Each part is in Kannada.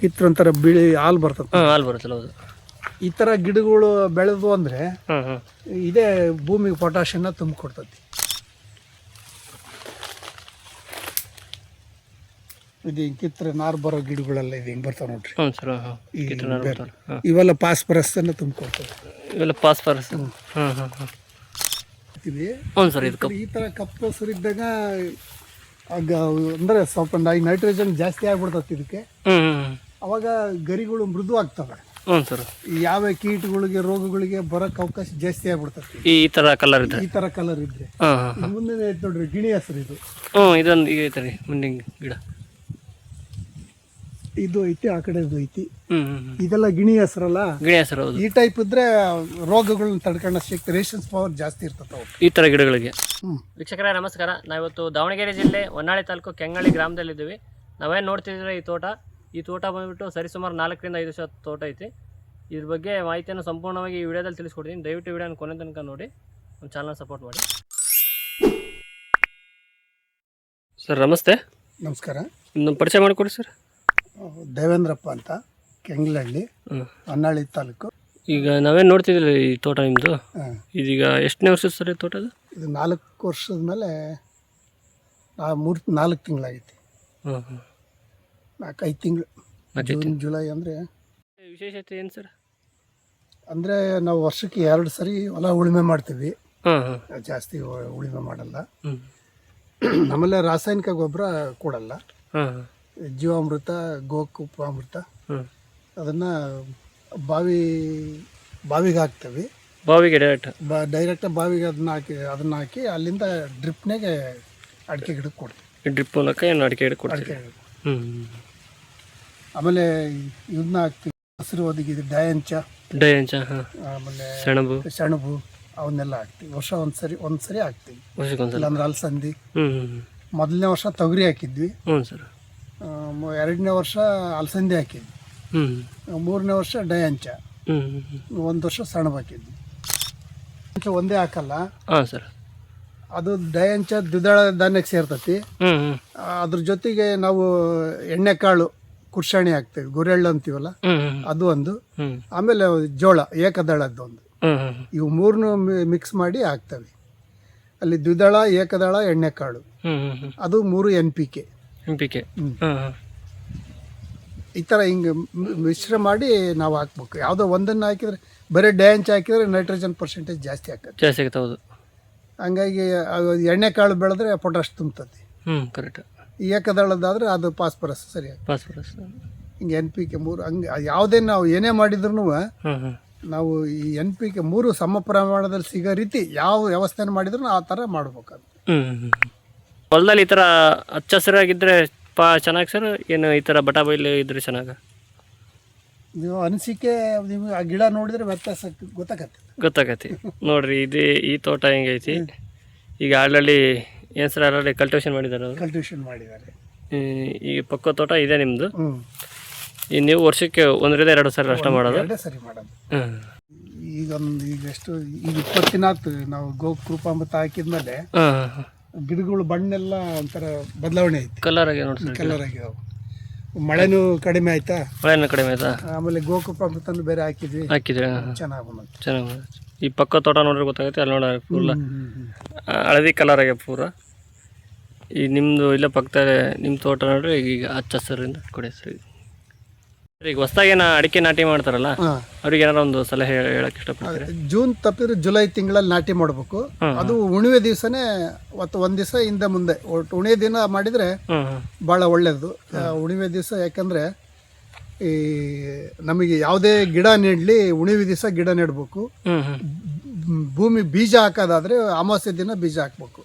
ಕಿತ್ರ ಒಂಥರ ಬಿಳಿ ಹಾಲು ಬರ್ತದೆ. ಹಾಂ ಹಾಲು ಬರುತ್ತಲ್ಲ ಹೌದು. ಈ ಥರ ಗಿಡಗಳು ಬೆಳೆದು ಅಂದರೆ ಹಾಂ ಹಾಂ. ಇದೇ ಭೂಮಿಗೆ ಪೊಟ್ಯಾಷನ್ನ ತುಂಬಿಕೊಡ್ತತಿ ಇದು ಹಿಂಗೆ ಕಿತ್ತರೆ ನಾರು ಬರೋ ಗಿಡಗಳೆಲ್ಲ ಇದು ಹಿಂಗೆ ಬರ್ತಾವೆ ನೋಡ್ರಿ. ಹ್ಞೂ ಸರ್ ಹಾಂ ಈ ಬೇರೆ. ಇವೆಲ್ಲ ಪಾಸ್ಪರಸ್ಸನ್ನು ತುಂಬಿಕೊಡ್ತದೆ ಇವೆಲ್ಲ ಪಾಸ್ಪರಸ್ ಹಾಂ ಹಾಂ ಹಾಂ. ಇದು ಹ್ಞೂ ಸರ್ ಇದು ಕಪ್ ಈ ಥರ ಕಪ್ಪು ಹಸಿರಿದ್ದಾಗ ಆಗ ಅಂದರೆ ಸ್ವಲ್ಪ ನೈಟ್ರೋಜನ್ ಜಾಸ್ತಿ ಆಗ್ಬಿಡ್ತದೆ ಇದಕ್ಕೆ. ಹ್ಞೂ ಹ್ಞೂ ಅವಾಗ ಗರಿಗಳು ಮೃದು ಆಗ್ತವೆ ಹ್ಞೂ ಸರ್. ಈ ಯಾವ ಕೀಟಗಳಿಗೆ ರೋಗಗಳಿಗೆ ಬರಕ್ ಅವಕಾಶ ಜಾಸ್ತಿ ಆಗ್ಬಿಡ್ತದೆ. ಈ ತರ ಥರ ಕಲರ್ ಇದೆ. ಈ ತರ ಕಲರ್ ಇದ್ರೆ. ಹಾಂ ಹಾಂ ಮುಂದೆ ಐತೆ ನೋಡ್ರಿ ಗಿಣಿ ಹೆಸರು ಇದು. ಹ್ಞೂ ಇದೊಂದು ಈಗ ಐತೆ ರೀ ಮುಂದಿನ ಗಿಡ. ಇದು ಐತಿ ಆ ಕಡೆ ಐತಿ. ಹ್ಞೂ ಹ್ಞೂ ಹ್ಞೂ ಇದೆಲ್ಲ ಗಿಣಿ ಹೆಸರಲ್ಲ? ಗಿಣಿ ಸರ್ ಹೌದು. ಈ ಟೈಪ್ ಇದ್ರೆ ರೋಗಗಳನ್ನ ತಡ್ಕೊಳ್ಳೋ ಶಕ್ತಿ ರೇಷನ್ಸ್ ಪವರ್ ಜಾಸ್ತಿ ಇರ್ತದೆ ಈ ತರ ಗಿಡಗಳಿಗೆ. ಹ್ಮ್. ವೀಕ್ಷಕರೇ ನಮಸ್ಕಾರ. ನಾವಿವತ್ತು ದಾವಣಗೆರೆ ಜಿಲ್ಲೆ ಹೊನ್ನಾಳಿ ತಾಲೂಕು ಕೆಂಗಳಿ ಗ್ರಾಮದಲ್ಲಿದ್ದೀವಿ. ನಾವೇನು ನೋಡ್ತಿದ್ರೆ ಈ ತೋಟ? ಈ ತೋಟ ಬಂದ್ಬಿಟ್ಟು ಸರಿಸುಮಾರು ನಾಲ್ಕರಿಂದ ಐದು ವರ್ಷ ತೋಟ ಐತಿ. ಇದ್ರ ಬಗ್ಗೆ ಮಾಹಿತಿಯನ್ನು ಸಂಪೂರ್ಣವಾಗಿ ಈ ವಿಡಿಯೋದಲ್ಲಿ ತಿಳಿಸ್ಕೊಡ್ತೀನಿ. ದಯವಿಟ್ಟು ವಿಡಿಯೋನ ಕೊನೆ ತನಕ ನೋಡಿ. ನಮ್ಮ ಚಾನಲ್ ಸಪೋರ್ಟ್ ಮಾಡಿ. ಸರ್ ನಮಸ್ತೆ. ನಮಸ್ಕಾರ. ನಿಮ್ಮ ಪರಿಚಯ ಮಾಡಿಕೊಡಿ ಸರ್ ದೇವೇಂದ್ರಪ್ಪ ಅಂತ ಕೆಂಗ್ಲಹಳ್ಳಿ ಹೊನ್ನಾಳಿ ತಾಲೂಕು. ಈಗ ನಾವೇನು ನೋಡ್ತಿದ್ದೀವಿ ಈ ತೋಟ ನಿಮ್ಮದು ಇದೀಗ ಎಷ್ಟನೇ ವರ್ಷದ ಸರ್ ಈ ತೋಟದ ಇದು ನಾಲ್ಕು ವರ್ಷದ ಮೇಲೆ ಮೂರು ನಾಲ್ಕು ತಿಂಗಳಾಗೈತಿ. ಹ್ಞೂ ಹ್ಞೂ ನಾಲ್ಕು ಐದು ತಿಂಗಳು. ಜೂನ್ ಜುಲೈ ಅಂದರೆ ವಿಶೇಷತೆ ಏನು ಸರ್? ಅಂದರೆ ನಾವು ವರ್ಷಕ್ಕೆ ಎರಡು ಸರಿ ಹೊಲ ಉಳುಮೆ ಮಾಡ್ತೀವಿ. ಜಾಸ್ತಿ ಉಳುಮೆ ಮಾಡಲ್ಲ. ಹ್ಞೂ ಆಮೇಲೆ ರಾಸಾಯನಿಕ ಗೊಬ್ಬರ ಕೊಡಲ್ಲ. ಜೀವಾಮೃತ ಗೋಕುಪ್ಪ ಅಮೃತ ಅದನ್ನು ಬಾವಿ ಬಾವಿಗೆ ಹಾಕ್ತೀವಿ. ಬಾವಿಗೆ ಡೈರೆಕ್ಟ್ ಬ ಡೈರೆಕ್ಟ್ ಬಾವಿಗೆ ಅದನ್ನ ಹಾಕಿ ಅದನ್ನ ಹಾಕಿ ಅಲ್ಲಿಂದ ಡ್ರಿಪ್ನಾಗೆ ಅಡಿಕೆ ಗಿಡಕ್ಕೆ ಕೊಡ್ತೀವಿ. ಡ್ರಿಪ್ ಮೂಲಕ ಏನು ಅಡಿಕೆ ಗಿಡಕ್ಕೆ ಕೊಡ್ತೀವಿ ಹ್ಞೂ ಆಮೇಲೆ ಇದನ್ನ ಹಾಕ್ತೀವಿ ಹಸಿರು ಒದಗಿದ ಡಯಂಚ ಡಯಂಚ ಆಮೇಲೆ ಸೆಣಬು. ಸೆಣಬು ಅವನ್ನೆಲ್ಲ ಹಾಕ್ತೀವಿ. ವರ್ಷ ಒಂದ್ಸರಿ ಒಂದ್ಸರಿ ಒಂದು ಸರಿ ಹಾಕ್ತೀವಿ ಇಲ್ಲಾಂದ್ರೆ ಅಲಸಂದಿ. ಮೊದಲನೇ ವರ್ಷ ತೊಗರಿ ಹಾಕಿದ್ವಿ. ಎರಡನೇ ವರ್ಷ ಅಲಸಂದಿ ಹಾಕಿದ್ವಿ. ಮೂರನೇ ವರ್ಷ ಡಯಂಚ ಒಂದು ವರ್ಷ ಸೆಣಬು ಹಾಕಿದ್ವಿ. ಒಂದೇ ಹಾಕಲ್ಲ. ಸರ್. ಅದು ಡಯಂಚ ದ್ವಿದಳ ಧಾನ್ಯಕ್ಕೆ ಸೇರ್ತತಿ. ಅದ್ರ ಜೊತೆಗೆ ನಾವು ಎಣ್ಣೆಕಾಳು ಕುರ್ಷಾಣಿ ಹಾಕ್ತೇವೆ ಗುರೆಳ್ಳು ಅಂತೀವಲ್ಲ? ಅದು ಒಂದು. ಆಮೇಲೆ ಜೋಳ ಏಕದಳದ್ದು ಒಂದು. ಇವು ಮೂರನ್ನು ಮಿಕ್ಸ್ ಮಾಡಿ ಹಾಕ್ತವೆ. ಅಲ್ಲಿ ದ್ವಿದಳ ಏಕದಳ ಎಣ್ಣೆ ಕಾಳು ಅದು ಮೂರು N P K. N P K. ಈ ಥರ ಹಿಂಗೆ ಮಿಶ್ರ ಮಾಡಿ ನಾವು ಹಾಕ್ಬೇಕು. ಯಾವುದೋ ಒಂದನ್ನು ಹಾಕಿದ್ರೆ ಬರೀ ಡ್ಯಾಂಚ್ ಹಾಕಿದ್ರೆ ನೈಟ್ರೋಜನ್ ಪರ್ಸೆಂಟೇಜ್ ಜಾಸ್ತಿ ಆಗ್ತದೆ. ಜಾಸ್ತಿ ಆಗ್ತದೆ ಹೌದು. ಹಂಗಾಗಿ ಎಣ್ಣೆ ಕಾಳು ಬೆಳೆದ್ರೆ ಪೊಟಾಶ್ ತುಂಬತತಿ ಹ್ಞೂ ಕರೆಕ್ಟ್ ಏಕದಳದ್ದಾದ್ರೆ ಅದು ಪಾಸ್ಪರಸ್ ಸರಿಯಾಗಿ. ಪಾಸ್ಪರಸ್ ಹಿಂಗೆ ಎನ್ ಪಿ ಕೆ ಮೂರು ಹಂಗೆ ಯಾವುದೇ ನಾವು ಏನೇ ಮಾಡಿದ್ರು ನಾವು ಈ ಎನ್ ಪಿ ಕೆ ಮೂರು ಸಮ ಪ್ರಮಾಣದಲ್ಲಿ ಸಿಗೋ ರೀತಿ ಯಾವ ವ್ಯವಸ್ಥೆನ ಮಾಡಿದ್ರು ಆ ಥರ ಮಾಡ್ಬೇಕಂತ ಹೊಲದಲ್ಲಿ ಈ ಥರ ಹಚ್ಚ ಹಸಿರಾಗಿದ್ದರೆ ಪಾ ಚೆನ್ನಾಗಿ ಸರ್? ಏನು ಈ ಥರ ಬಟಾ ಬೈಲು ಇದ್ರೆ ಚೆನ್ನಾಗ? ನೀವು ಅನಿಸಿಕೆ ನಿಮ್ಗೆ ಆ ಗಿಡ ನೋಡಿದ್ರೆ ವ್ಯತ್ಯಾಸ ಗೊತ್ತಾಗತ್ತೆ. ಗೊತ್ತಾಗತ್ತೆ. ನೋಡ್ರಿ ಇದು ಈ ತೋಟ ಹೆಂಗೈತಿ. ಈಗ ಆಲ್ರೆಡಿ ಏನು ಸರ್ ಆಲ್ರೆಡಿ ಕಲ್ಟಿವೇಶನ್ ಮಾಡಿದ್ದಾರೆ ಅವರು? ಕಲ್ಟಿವೇಶನ್ ಮಾಡಿದ್ದಾರೆ. ಈ ಪಕ್ಕ ತೋಟ ಇದೆ ನಿಮ್ಮದು ಹ್ಞೂ ಈ ನೀವು ವರ್ಷಕ್ಕೆ ಒಂದರಿಂದ ಎರಡು ಸರಿ ಅಷ್ಟು ಮಾಡೋದು? ಎರಡೇ ಸರಿ ಮಾಡೋದು. ಈಗ ಒಂದು ಈಗ ಎಷ್ಟು ಈಗ ಇಪ್ಪತ್ತು ದಿನ ಆಯ್ತು ನಾವು ಗೋ ಅಂತ ಹಾಕಿದ್ಮೇಲೆ ಹಾಂ. ಗಿಡಗಳು ಬಣ್ಣೆಲ್ಲ ಒಂಥರ ಬದಲಾವಣೆ ಆಯ್ತು. ಕಲರ್ ಆಗಿ ನೋಡಿ ಸರ್ ಕಲರ್ ಆಗಿದಾವೆ ಮಳೆನೂ ಕಡಿಮೆ ಆಯ್ತಾ? ಮಳೆನೂ ಕಡಿಮೆ ಆಯ್ತಾ? ಆಮೇಲೆ ಗೋಕೃಪ ಗೋಕೃಪಾಮೃತನೂ ಬೇರೆ ಹಾಕಿದ್ವಿ. ಹಾಕಿದ್ರೆ? ಚೆನ್ನಾಗಿ ಬಂತು. ಚೆನ್ನಾಗಿ ಈ ಪಕ್ಕ ತೋಟ ನೋಡ್ರೆ ಗೊತ್ತಾಗುತ್ತೆ ಅಲ್ಲಿ ನೋಡ ಫುಲ್ ಹ್ಮ್. ಹಳದಿ ಕಲರ್ ಆಗ್ಯ ಪೂರ. ಈ ನಿಮ್ಮದು ಇಲ್ಲ ಪಕ್ಕದಲ್ಲಿ ನಿಮ್ಮ ತೋಟ ನೋಡ್ರಿ ಈಗ ಹಚ್ಚ ಹಸಿರಿಂದ ಕೊಡಿ ಸರ್. ಈಗ ಹೊಸ್ದಾಗಿ ಏನೋ ಅಡಿಕೆ ನಾಟಿ ಮಾಡ್ತಾರಲ್ಲ. ಅವ್ರಿಗೆ ಏನಾರ ಒಂದು ಸಲಹೆ ಹೇಳಕ್ ಇಷ್ಟಪಡ್ತಾರೆ? ಜೂನ್ ತಪ್ಪಿದ್ರೆ ಜುಲೈ ತಿಂಗಳಲ್ಲಿ ನಾಟಿ ಮಾಡಬೇಕು. ಅದು ಉಣಿವೆ ದಿವಸನೇ ಅವತ್ತು ಒಂದು ದಿವಸ ಹಿಂದೆ ಮುಂದೆ. ಉಣಿವೆ ದಿನ ಮಾಡಿದ್ರೆ ಬಹಳ ಒಳ್ಳೇದು. ಉಣಿವೆ ದಿವಸ ಯಾಕಂದರೆ ಈ ನಮಗೆ ಯಾವುದೇ ಗಿಡ ನೆಡಲಿ ಉಣಿವಿ ದಿವಸ ಗಿಡ ನೆಡಬೇಕು. ಭೂಮಿ ಬೀಜ ಹಾಕೋದಾದರೆ ಅಮಾವಾಸ್ಯ ದಿನ ಬೀಜ ಹಾಕ್ಬೇಕು.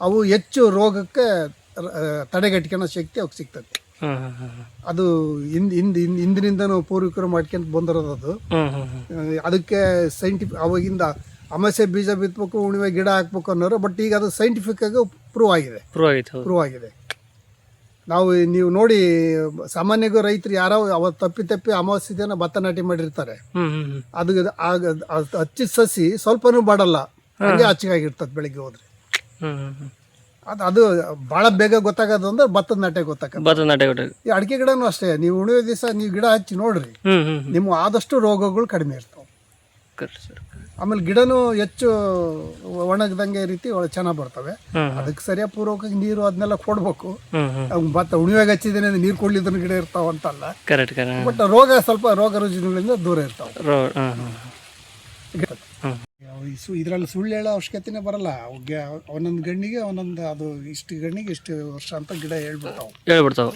ಅವು ಹೆಚ್ಚು ರೋಗಕ್ಕೆ ರ- ಶಕ್ತಿ ಅವಕ್ಕೆ ಸಿಗ್ತದೆ. ಅದು ಹಿಂದ್ ಹಿಂದ್ ಹಿಂದ್ ಹಿಂದಿನಿಂದನೂ ಪೂರ್ವಿಕರು ಮಾಡ್ಕೊಂತ ಬಂದಿರೋದು ಅದು. ಅದಕ್ಕೆ ಸೈಂಟಿಫಿಕ್ ಅವಾಗಿಂದ ಅಮಾಸೆ ಬೀಜ ಬಿತ್ತಬೇಕು ಉಣಿವೆ ಗಿಡ ಹಾಕ್ಬೇಕು ಅನ್ನೋರು ಬಟ್ ಈಗ ಅದು ಸೈಂಟಿಫಿಕ್ ಆಗಿ ಪ್ರೂವ್ ಆಗಿದೆ. ಪ್ರೂವ್ ಆಗಿದೆ. ನಾವು ನೀವು ನೋಡಿ ಸಾಮಾನ್ಯಗೂ ರೈತರು ಯಾರೋ ಅವ ತಪ್ಪಿ ತಪ್ಪಿ ಅಮಾವಾಸ್ಯ ದಿನ ಭತ್ತ ನಾಟಿ ಮಾಡಿರ್ತಾರೆ. ಅದು ಆಗ ಅದು ಹಚ್ಚಿದ ಸಸಿ ಸ್ವಲ್ಪನೂ ಬಾಡಲ್ಲ. ಹಂಗೆ ಹಚ್ಚಿಗಾಗಿರ್ತದೆ ಬೆಳಿಗ್ಗೆ ಹೋದ್ರೆ. ಅದು ಅದು ಭಾಳ ಬೇಗ ಗೊತ್ತಾಗೋದು ಅಂದ್ರೆ ಭತ್ತದ ನಾಟೆ ಗೊತ್ತಾಗ ಭತ್ತದ ನಾಟಿ ಕೊಟ್ರಿ ಈ ಅಡಿಕೆ ಗಿಡನೂ ಅಷ್ಟೇ ನೀವು ಉಣಿಯೋ ದಿವಸ ನೀವು ಗಿಡ ಹಚ್ಚಿ ನೋಡ್ರಿ. ನಿಮ್ಗೆ ಆದಷ್ಟು ರೋಗಗಳು ಕಡಿಮೆ ಇರ್ತಾವ. Correct sir. ಆಮೇಲೆ ಗಿಡನೂ ಹೆಚ್ಚು ಒಣಗದಂಗೆ ರೀತಿ ಒಳ್ಳೆ ಚೆನ್ನಾಗಿ ಬರ್ತವೆ. ಅದಕ್ಕೆ ಸರಿಯಾಗಿ ಪೂರ್ವಕವಾಗಿ ನೀರು ಅದನ್ನೆಲ್ಲ ಕೊಡ್ಬೇಕು. ಭತ್ತ ಉಣಿವಾಗ ಹಚ್ಚಿದ್ರೆ ನೀರು ಕೊಡ್ಲಿದ್ರ ಗಿಡ ಇರ್ತಾವ ಅಂತಲ್ಲ. ಬಟ್ ರೋಗ ಸ್ವಲ್ಪ ರೋಗ ರುಜಿನಗಳಿಂದ ದೂರ ಇರ್ತಾವ. ಇದ್ರಲ್ಲಿ ಸುಳ್ಳು ಹೇಳೋ ಅವಶ್ಯಕತೆನೇ ಬರಲ್ಲ. ಒಂದೊಂದು ಗಣ್ಣಿಗೆ ಒಂದೊಂದು ಅದು ಇಷ್ಟು ಗಣ್ಣಿಗೆ ಇಷ್ಟು ವರ್ಷ ಅಂತ ಗಿಡ ಹೇಳ್ಬಿಡ್ತಾವ. ಹೇಳ್ಬಿಡ್ತಾವ.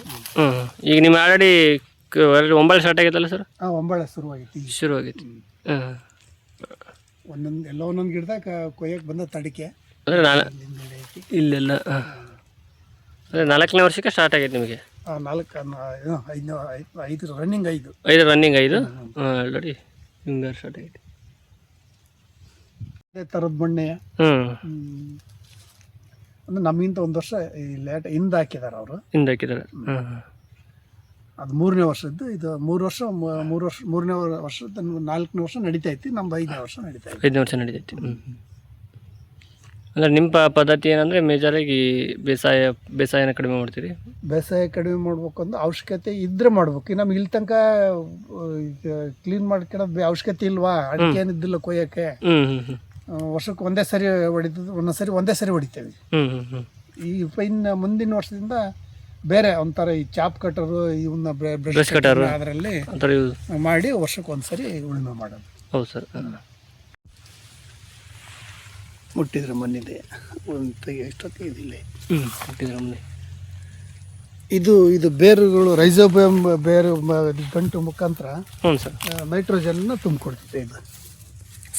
ಈಗ ನಿಮ್ಮ ಆಲ್ರೆಡಿ ಒಂಬಳೆ ಸ್ಟಾರ್ಟ್ ಆಗೈತಲ್ಲ ಸರ್ ಹಾಂ ಒಂಬಳೆ ಶುರುವಾಗೈತಿ ಶುರುವಾಗೈತಿ ಹಾಂ ಒಂದೊಂದು ಎಲ್ಲ ಒಂದೊಂದು ಗಿಡದಾಗ ಕೊಯ್ಯಕ್ಕೆ ಬಂದ ತಡಿಕೆ. ಅಂದರೆ ನಾನು ಇಲ್ಲೆಲ್ಲ ಅಂದರೆ ನಾಲ್ಕನೇ ವರ್ಷಕ್ಕೆ ಸ್ಟಾರ್ಟ್ ಆಗೈತೆ ನಿಮಗೆ? ನಾಲ್ಕು ಐದು ಐದು ರನ್ನಿಂಗ್ ಐದು. ಐದು ರನ್ನಿಂಗ್ ಐದು? ಆಲ್ರೆಡಿ ಹಿಂಗಾರು ಸ್ಟಾರ್ಟ್ ಆಗೈತೆ. ಅದೇ ಥರದ ಮಣ್ಣೆ. ಅಂದ್ರೆ ನಮಗಿಂತ ಒಂದು ವರ್ಷ ಈ ಲೇಟ್ ಹಿಂದೆ ಹಾಕಿದ್ದಾರೆ ಅವರು. ಹಿಂದೆ ಹಾಕಿದ್ದಾರೆ ಹಾಂ. ಅದು ಮೂರನೇ ವರ್ಷದ್ದು. ಇದು ಮೂರು ವರ್ಷ ಮೂರು ವರ್ಷ ಮೂರನೇ ವರ್ಷದ ನಾಲ್ಕನೇ ವರ್ಷ ನಡೀತಾ ಐತಿ ನಮ್ದು ಐದನೇ ವರ್ಷ ನಡೀತಾ ಐತಿ ಐದನೇ ವರ್ಷ ನಡೀತೈತಿ. ಅಂದ್ರೆ ನಿಮ್ಮ ಪದ್ಧತಿ ಏನಂದರೆ ಮೇಜರಾಗಿ ಬೇಸಾಯ ಬೇಸಾಯನ ಕಡಿಮೆ ಮಾಡ್ತೀರಿ? ಬೇಸಾಯ ಕಡಿಮೆ ಮಾಡಬೇಕು ಅಂದ್ರೆ ಅವಶ್ಯಕತೆ ಇದ್ರೆ ಮಾಡ್ಬೇಕು. ಈಗ ನಮ್ಗೆ ಇಲ್ಲಿ ತನಕ ಕ್ಲೀನ್ ಮಾಡ್ಕೊಳ್ಳೋದು ಅವಶ್ಯಕತೆ ಇಲ್ವಾ? ಅಡಿಕೆ ಏನಿದ್ದಿಲ್ಲ ಕೊಯ್ಯಕ್ಕೆ. ವರ್ಷಕ್ಕೆ ಒಂದೇ ಸರಿ ಹೊಡಿತದ ಒಂದೊಂದು ಸರಿ ಒಂದೇ ಸರಿ ಹೊಡಿತೇವೆ. ಈ ಇನ್ನು ಮುಂದಿನ ವರ್ಷದಿಂದ ಬೇರೆ ಒಂಥರ ಈ ಚಾಪ್ ಕಟರ್ ಇವನ್ನ ಬ್ರಷ್ ಕಟರ್ ಅದರಲ್ಲಿ ಮಾಡಿ ವರ್ಷಕ್ಕೆ ಒಂದ್ಸರಿ ಉಳುಮೆ ಮಾಡೋದು. ಹೌದು ಸರ್. ಮುಟ್ಟಿದ್ರೆ ಮಣ್ಣಿದೆ. ಒಂದು ಎಷ್ಟೊತ್ತಿಗೆ ಇದಿಲ್ಲ. ಹ್ಞೂ ಮನೆ ಇದು ಇದು ಬೇರುಗಳು ರೈಸೋಬಿಯಂ ಬೇರು ಗಂಟು ಮುಖಾಂತರ ನೈಟ್ರೋಜನ್ ತುಂಬಿಕೊಡ್ತೈತೆ ಇದು.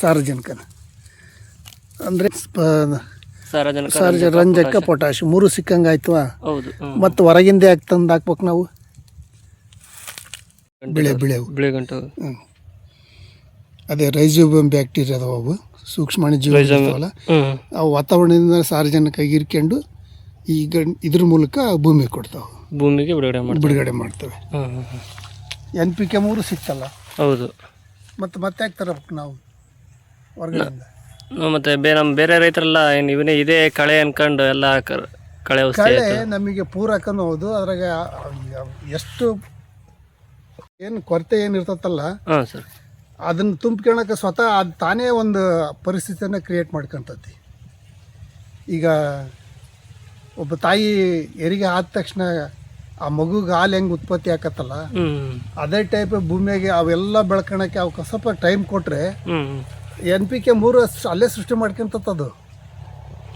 ಸಾರ್ವಜನಿಕನ ಅಂದರೆ ಸಾರಜನಕ ಸಾರಜ ರಂಜಕ ಪೊಟ್ಯಾಶ್ ಮೂರು ಸಿಕ್ಕಂಗೆ ಆಯ್ತವಾ ಹೌದು ಮತ್ತು ಹೊರಗಿಂದ ಯಾಕೆ ತಂದು ಹಾಕ್ಬೇಕು ನಾವು? ಬಿಳೆ ಬಿಳೆವು. ಬಿಳೆ ಗಂಟು. ಅದೇ ರೈಜೋಬಿಯಂ ಬ್ಯಾಕ್ಟೀರಿಯಾ ಅದಾವ ಅವು. ಸೂಕ್ಷ್ಮಾಣು ಜೀವ ಇರ್ತಾವಲ್ಲ ಅವು ವಾತಾವರಣದಿಂದ ಸಾರಜನಕ ಇರ್ಕೊಂಡು ಈ ಇದ್ರ ಮೂಲಕ ಭೂಮಿ ಕೊಡ್ತಾವೆ. ಭೂಮಿಗೆ ಬಿಡುಗಡೆ ಮಾಡಿ ಬಿಡುಗಡೆ ಮಾಡ್ತವೆ. ಎನ್ ಪಿ ಕೆ ಮೂರು ಸಿಕ್ತಲ್ಲ? ಹೌದು. ಮತ್ತು ಮತ್ತೆ ಯಾಕೆ ತರಬೇಕು ನಾವು? ಹೊರಗಡೆಯಿಂದ? ನಾವು ಮತ್ತೆ ಬೇ ನಮ್ಮ ಬೇರೆ ರೈತರೆಲ್ಲ ಏನು ಇವನೇ ಇದೇ ಕಳೆ ಅನ್ಕೊಂಡು ಎಲ್ಲ ಕರ್- ಕಳೆ ಔಷಧಿ ಕಳೆ ನಮಗೆ ಪೂರಕನೂ ಹೌದು ಅದ್ರಾಗ ಎಷ್ಟು ಏನು ಕೊರತೆ ಏನು ಇರ್ತತಲ್ಲ ಹಾಂ ಸರ್. ಅದನ್ನು ತುಂಬ್ಕೊಳಕ್ಕೆ ಸ್ವತಃ ಅದು ತಾನೇ ಒಂದು ಪರಿಸ್ಥಿತಿಯನ್ನು ಕ್ರಿಯೇಟ್ ಮಾಡ್ಕೊಂತತಿ. ಈಗ ಒಬ್ಬ ತಾಯಿ ಹೆರಿಗೆ ಆದ ತಕ್ಷಣ ಆ ಮಗುಗೆ ಹಾಲು ಹೆಂಗೆ ಉತ್ಪತ್ತಿ ಆಕತ್ತಲ್ಲ ಹ್ಞೂ ಅದೇ ಟೈಪ್ ಭೂಮಿಯಾಗೆ ಅವೆಲ್ಲ ಬೆಳ್ಕೊಳಕ್ಕೆ ಅವಕ್ಕೆ ಸ್ವಲ್ಪ ಟೈಮ್ ಕೊಟ್ಟರೆ ಹ್ಞೂ ಎನ್ ಪಿ ಕೆ ಮೂರು ಅಷ್ಟು ಅಲ್ಲೇ ಸೃಷ್ಟಿ ಮಾಡ್ಕೊಂತದ್ದು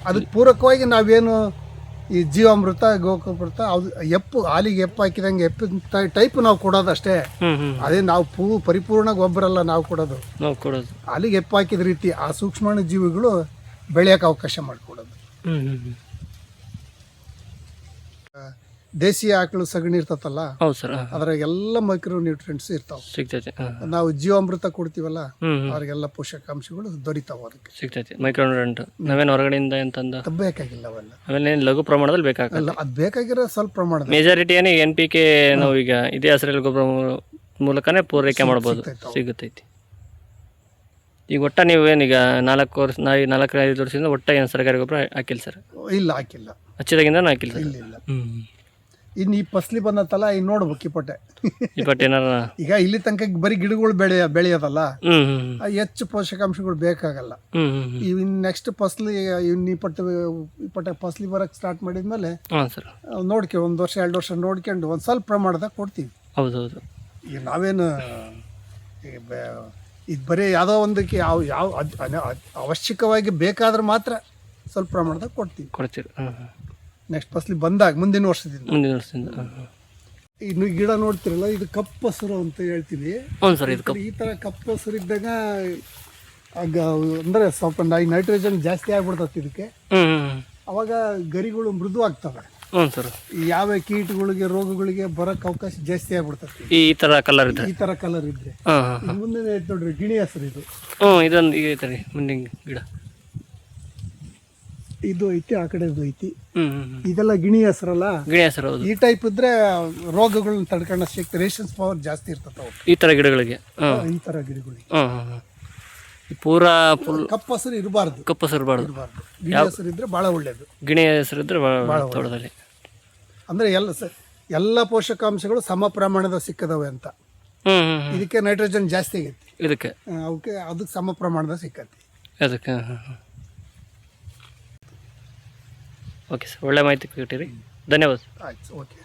ಅದಕ್ಕೆ ಪೂರಕವಾಗಿ ನಾವೇನು ಈ ಜೀವಾಮೃತ ಗೋಕೃತ ಅದು ಎಪ್ಪು ಹಾಲಿಗೆ ಎಪ್ಪು ಹಾಕಿದಂಗೆ ಎಪ್ಪಿನ ಟೈಪ್ ನಾವು ಕೊಡೋದು ಅಷ್ಟೇ. ಅದೇ ನಾವು ಪೂ ಪರಿಪೂರ್ಣ ಗೊಬ್ಬರ ನಾವು ಕೊಡೋದು. ನಾವು ಕೊಡೋದು. ಹಾಲಿಗೆ ಎಪ್ಪು ಹಾಕಿದ ರೀತಿ ಆ ಸೂಕ್ಷ್ಮಾಣು ಜೀವಿಗಳು ಬೆಳೆಯೋಕೆ ಅವಕಾಶ ಮಾಡಿಕೊಡೋದು. ದೇಸಿ ಆಕಳು ಸಗಣಿ ಇರ್ತತಲ್ಲ ಹೌದು ಸರ್ ಅದ್ರಾಗ ಎಲ್ಲ ಮೈಕ್ರೋ ನ್ಯೂಟ್ರಿಯೆಂಟ್ಸ್ ಇರ್ತಾವ. ಸಿಗ್ತೈತೆ ಹಾಂ ನಾವು ಜೀವಾಮೃತ ಕೊಡ್ತೀವಲ್ಲ ಅವ್ರಿಗೆಲ್ಲ ಪೋಷಕಾಂಶಗಳು ದೊರಿತಾವೆ ಅದಕ್ಕೆ. ಸಿಗ್ತೈತೆ. ಮೈಕ್ರೋನ್ಯೂಟ್ರೆಂಟ್ ನಾವೇನು ಹೊರಗಡೆಯಿಂದ ಎಂತಂದ? ಬೇಕಾಗಿಲ್ಲ ಅವೆಲ್ಲ. ಆಮೇಲೆ ಲಘು ಪ್ರಮಾಣದಲ್ಲಿ ಬೇಕಾಗಲ್ಲ ಅಲ್ಲ ಅದು ಬೇಕಾಗಿರೋ ಸ್ವಲ್ಪ ಪ್ರಮಾಣದ ಮೆಜಾರಿಟಿ ಏನು ಎನ್ ಪಿ ಕೆ ನಾವು ಈಗ ಇದೇ ಹಸಿರಲ್ಲಿ ಗೊಬ್ಬರ ಮೂ- ಮೂಲಕನೇ ಪೂರೈಕೆ ಮಾಡ್ಬೋದು. ಸಿಗ್ತೈತೆ. ಸಿಗುತ್ತೈತಿ. ಈಗ ಒಟ್ಟ ಏನೀಗ ನಾಲ್ಕು ವರ್ಷ ನಾ ನಾಲ್ಕು ಐದು ವರ್ಷದಿಂದ ಒಟ್ಟ ಏನು ಸರ್ಕಾರಿ ಗೊಬ್ಬರ ಹಾಕಿಲ್ಲ ಸರ್? ಇಲ್ಲ ಹಾಕಿಲ್ಲ. ಹಚ್ಚಿದಾಗಿಂದ ಹಾಕಿಲ್ಲ ಸರ್? ಇಲ್ಲ ಇಲ್ಲ. ಹ್ಞೂ ಇನ್ನು ಈ ಫಸ್ಲಿ ಬಂದತ್ತಲ್ಲ ಇನ್ನು ನೋಡ್ಬೇಕು ಈ ಪಟ್ಟೆ. ಈ ಬಟ್ ಏನಾರ? ಈಗ ಇಲ್ಲಿ ತನಕ ಬರೀ ಗಿಡಗಳು ಬೆಳೆಯ ಬೆಳೆಯೋದಲ್ಲ ಆ ಹೆಚ್ಚು ಪೋಷಕಾಂಶಗಳು ಬೇಕಾಗಲ್ಲ. ಹ್ಮ್ ಇನ್ನು ನೆಕ್ಸ್ಟ್ ಫಸ್ಲಿ ಇವ್ನ ಈ ಪಟ್ಟೆ ಈ ಪಟ್ಟೆ ಫಸ್ಲಿ ಬರಕ್ಕೆ ಸ್ಟಾರ್ಟ್ ಮಾಡಿದ್ಮೇಲೆ ಹಾಂ ಸರ್. ನೋಡ್ಕೆ ಒಂದು ವರ್ಷ ಎರಡು ವರ್ಷ ನೋಡ್ಕೊಂಡು ಒಂದು ಸ್ವಲ್ಪ ಪ್ರಮಾಣದಾಗ ಕೊಡ್ತೀವಿ. ಹೌದು ಹೌದು ಈಗ ನಾವೇನು ಈ ಬೆ- ಇದು ಬರೀ ಯಾವುದೋ ಒಂದಕ್ಕೆ ಯಾವ ಯಾವ ಅದ್- ಅನ- ಅದ್- ಅವಶ್ಯಕವಾಗಿ ಬೇಕಾದ್ರೆ ಮಾತ್ರ ಸ್ವಲ್ಪ ಪ್ರಮಾಣದಾಗ ಕೊಡ್ತೀವಿ. ಕೊಡ್ತೀರಿ ಹಾಂ ಹಾಂ ನೆಕ್ಸ್ಟ್ ಫಸ್ಲಿ ಬಂದಾಗ ಮುಂದಿನ ವರ್ಷದಿಂದ. ಮುಂದಿನ ವರ್ಷದಿಂದ ಇನ್ನು ಗಿಡ ನೋಡ್ತಿರಲ್ಲ ಇದು ಕಪ್ಪಸರು ಹಸಿರು ಅಂತ ಹೇಳ್ತೀವಿ. ಹ್ಞೂ ಸರ್ ಇದು ಈ ಥರ ಕಪ್ಪು ಹಸಿರು ಇದ್ದಾಗ ಆಗ ಅಂದರೆ ಸ್ವಲ್ಪ ನೈ ನೈಟ್ರೋಜನ್ ಜಾಸ್ತಿ ಆಗ್ಬಿಡ್ತದೆ ಇದಕ್ಕೆ. ಅವಾಗ ಗರಿಗಳು ಮೃದು ಆಗ್ತವೆ. ಹ್ಞೂ ಸರ್. ಯಾವ ಕೀಟಗಳಿಗೆ ರೋಗಗಳಿಗೆ ಬರೋಕ್ಕೆ ಅವಕಾಶ ಜಾಸ್ತಿ ಆಗ್ಬಿಡ್ತದೆ ಈ ತರ ಥರ ಕಲರ್ ಇದೆ ಈ ಥರ ಕಲರ್ ಇದ್ರೆ. ಮುಂದೆ ನೋಡ್ರಿ ಗಿಣಿ ಹಸಿರು ಇದು. ಹ್ಞೂ ಇದೊಂದು ಈಗ ಐತೆ ರೀ ಮುಂದಿನ ಗಿಡ. ಇದು ಐತಿ ಆ ಕಡೆದು ಐತಿ. ಇದೆಲ್ಲ ಗಿಣಿ ಹೆಸರಲ್ಲ? ಗಿಣಿ ಹೆಸರು ಈ ಟೈಪ್ ಇದ್ರೆ ರೋಗಗಳನ್ನ ತಡ್ಕೊಂಡ ಶಕ್ತಿ ರೇಷನ್ಸ್ ಪವರ್ ಜಾಸ್ತಿ ಇರ್ತದೆ ಈ ತರ ಗಿಡಗಳಿಗೆ. ಈ ತರ ಗಿಡಗಳಿಗೆ. ಪೂರಾ ಫುಲ್ ಕಪ್ಪು ಹಸಿರು ಇರಬಾರ್ದು. ಕಪ್ಪು ಇರಬಾರ್ದು. ಇರಬಾರ್ದು. ಗಿಳಿ ಹಸಿರು ಇದ್ರೆ ಭಾಳ ಒಳ್ಳೇದು. ಗಿಣಿ ಹೆಸರಿದ್ರೆ ತೋಟದಲ್ಲಿ. ಅಂದ್ರೆ ಎಲ್ಲ ಎಲ್ಲ ಪೋಷಕಾಂಶಗಳು ಸಮ ಪ್ರಮಾಣದ ಸಿಕ್ಕದವೆ ಅಂತ. ಇದಕ್ಕೆ ನೈಟ್ರೋಜನ್ ಜಾಸ್ತಿ ಆಗೈತಿ. ಇದಕ್ಕೆ. ಅವಕ್ಕೆ ಅದಕ್ಕೆ ಸಮ ಪ್ರಮಾಣದ ಸಿಕ್ಕತಿ. ಅದಕ್ಕೆ ಹಾಂ ಹಾಂ ಓಕೆ ಸರ್ ಒಳ್ಳೆ ಮಾಹಿತಿ ಕೊಟ್ಟಿರಿ. ಧನ್ಯವಾದ ಆಯ್ತು ಓಕೆ.